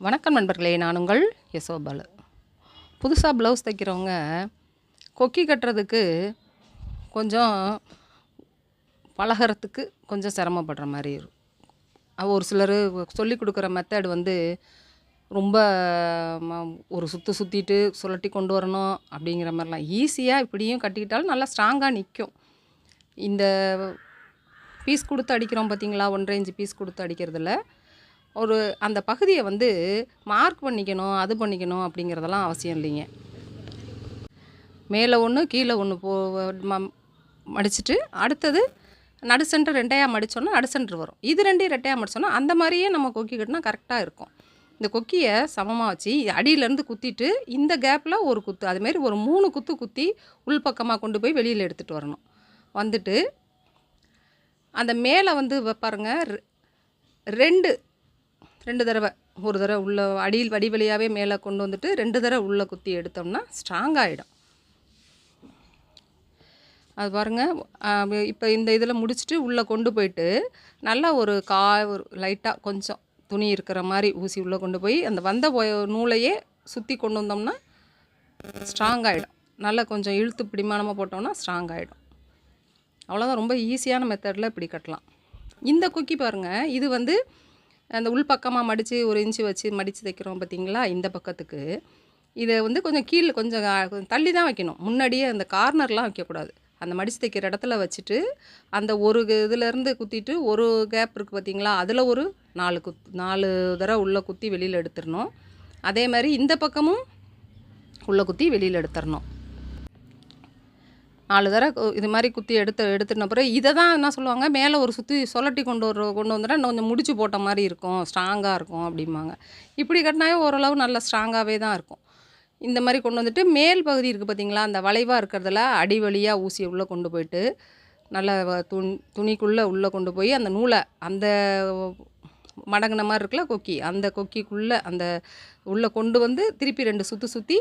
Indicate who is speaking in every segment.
Speaker 1: வணக்கம் நண்பர்களே நான் உங்கள் யசோபாலு. புதுசாக ப்ளவுஸ் தைக்கிறவங்க கொக்கி கட்டுறதுக்கு கொஞ்சம் பழகிறதுக்கு கொஞ்சம் சிரமப்படுற மாதிரி இருக்கும் ஒரு சிலர் சொல்லி கொடுக்குற மெத்தட் வந்து ரொம்ப ம- ஒரு சுற்று சுற்றிட்டு சுழட்டி கொண்டு வரணும் அப்படிங்கிற மாதிரிலாம். ஈஸியாக இப்படியும் கட்டிக்கிட்டாலும் நல்லா ஸ்ட்ராங்காக நிற்கும் இந்த பீஸ் கொடுத்து அடிக்கிறோம் பார்த்தீங்களா ஒன்றரை இன்ச்சு பீஸ் கொடுத்து அடிக்கிறதுல ஒரு அந்த பகுதியை வந்து மார்க் பண்ணிக்கணும் அது பண்ணிக்கணும் அப்படிங்கிறதெல்லாம் அவசியம் இல்லைங்க. மேலே ஒன்று கீழே ஒன்று போ ம- மடிச்சிட்டு அடுத்தது நடு சென்டர் ரெண்டையாக மடித்தோன்னா நடு சென்டர் வரும். இது ரெண்டையும் ரெட்டையாக மடிச்சோன்னா அந்த மாதிரியே நம்ம கொக்கி கட்டினா கரெக்டாக இருக்கும். இந்த கொக்கியை சமமாக வச்சு அடியிலேருந்து குத்திட்டு இந்த கேப்பில் ஒரு குத்து அதுமாரி ஒரு மூணு குத்து குத்தி உள்பக்கமாக கொண்டு போய் வெளியில் எடுத்துகிட்டு வரணும். வந்துட்டு அந்த மேலே வந்து பாருங்கள் ரெண்டு ரெண்டு தடவை. ஒரு தடவை உள்ள அடியில் வடி வழியாகவே மேலே கொண்டு வந்துட்டு ரெண்டு தடவை உள்ளே குத்தி எடுத்தோம்னா ஸ்ட்ராங் ஆகிடும் அது பாருங்கள் இப்போ இந்த இதில் முடிச்சுட்டு உள்ளே கொண்டு போயிட்டு நல்லா ஒரு கா ஒரு லைட்டாக கொஞ்சம் துணி இருக்கிற மாதிரி ஊசி உள்ளே கொண்டு போய் அந்த வந்த நூலையே சுற்றி கொண்டு வந்தோம்னா ஸ்ட்ராங் ஆகிடும் நல்லா கொஞ்சம் இழுத்து பிடிமானமாக போட்டோம்னா ஸ்ட்ராங் ஆகிடும் அவ்வளோதான் ரொம்ப ஈஸியான மெத்தடில் இப்படி கட்டலாம். இந்த கொக்கி பாருங்கள் இது வந்து அந்த உள்பக்கமாக மடித்து ஒரு இன்ச்சு வச்சு மடித்து தைக்கிறோம் பார்த்தீங்களா இந்த பக்கத்துக்கு. இதை வந்து கொஞ்சம் கீழே கொஞ்சம் கொஞ்சம் தள்ளி தான் வைக்கணும். முன்னாடியே அந்த கார்னர்லாம் வைக்கக்கூடாது. அந்த மடித்து தைக்கிற இடத்துல வச்சுட்டு அந்த ஒரு இதுலேருந்து குத்திட்டு ஒரு கேப் இருக்குது பார்த்தீங்களா அதில் ஒரு நாலு குத் நாலு தடவை உள்ளே குத்தி வெளியில் எடுத்துடணும். அதே மாதிரி இந்த பக்கமும் உள்ளே குத்தி வெளியில் எடுத்துடணும். நாலு தடவை இது மாதிரி குத்தி எடுத்து எடுத்துன பிறகு இதை தான் என்ன சொல்லுவாங்க? மேலே ஒரு சுற்றி சொலட்டி கொண்டு வர கொண்டு வந்துட்டா இன்னும் கொஞ்சம் முடிச்சு போட்ட மாதிரி இருக்கும் ஸ்ட்ராங்காக இருக்கும் அப்படிம்பாங்க. இப்படி கட்டினாவே ஓரளவு நல்லா ஸ்ட்ராங்காகவே தான் இருக்கும். இந்த மாதிரி கொண்டு வந்துட்டு மேல் பகுதி இருக்குது பார்த்தீங்களா அந்த வளைவாக இருக்கிறதுல அடி வழியாக ஊசியை உள்ளே கொண்டு போயிட்டு நல்ல வ- துணி துணிக்குள்ளே உள்ளே கொண்டு போய் அந்த நூலை அந்த மடங்கின மாதிரி இருக்குல்ல கொக்கி அந்த கொக்கிக்குள்ளே அந்த உள்ளே கொண்டு வந்து திருப்பி ரெண்டு சுற்றி சுற்றி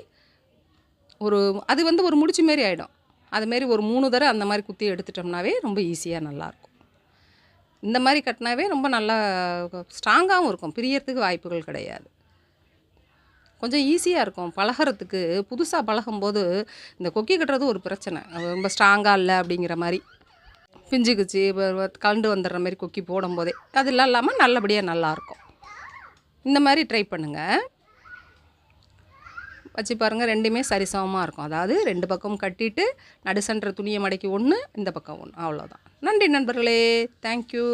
Speaker 1: ஒரு அது வந்து ஒரு முடிச்சு மாரி ஆகிடும் அதுமாரி ஒரு மூணு தடவை அந்த மாதிரி குத்தி எடுத்துட்டோம்னாவே ரொம்ப ஈஸியாக நல்லாயிருக்கும். இந்த மாதிரி கட்டினாவே ரொம்ப நல்லா ஸ்ட்ராங்காகவும் இருக்கும். பிரியறதுக்கு வாய்ப்புகள் கிடையாது. கொஞ்சம் ஈஸியாக இருக்கும். பழகுறதுக்கு புதுசாக பழகும்போது இந்த கொக்கி கட்டுறது ஒரு பிரச்சனை. ரொம்ப ஸ்ட்ராங்காக இல்லை அப்படிங்கிற மாதிரி. பிஞ்சு கிச்சு கலண்டு வந்துடுற மாதிரி கொக்கி போடும்போதே. அதெல்லாம் இல்லாமல் நல்லபடியாக நல்லாயிருக்கும். இந்த மாதிரி ட்ரை பண்ணுங்கள் வச்சு பாருங்கள் ரெண்டுமே சரிசமமாக இருக்கும். அதாவது ரெண்டு பக்கம் கட்டிட்டு நடு சென்ற துணியை மடக்கி ஒன்று இந்த பக்கம் ஒன்று அவ்வளோதான் நன்றி நண்பர்களே. தேங்க்யூ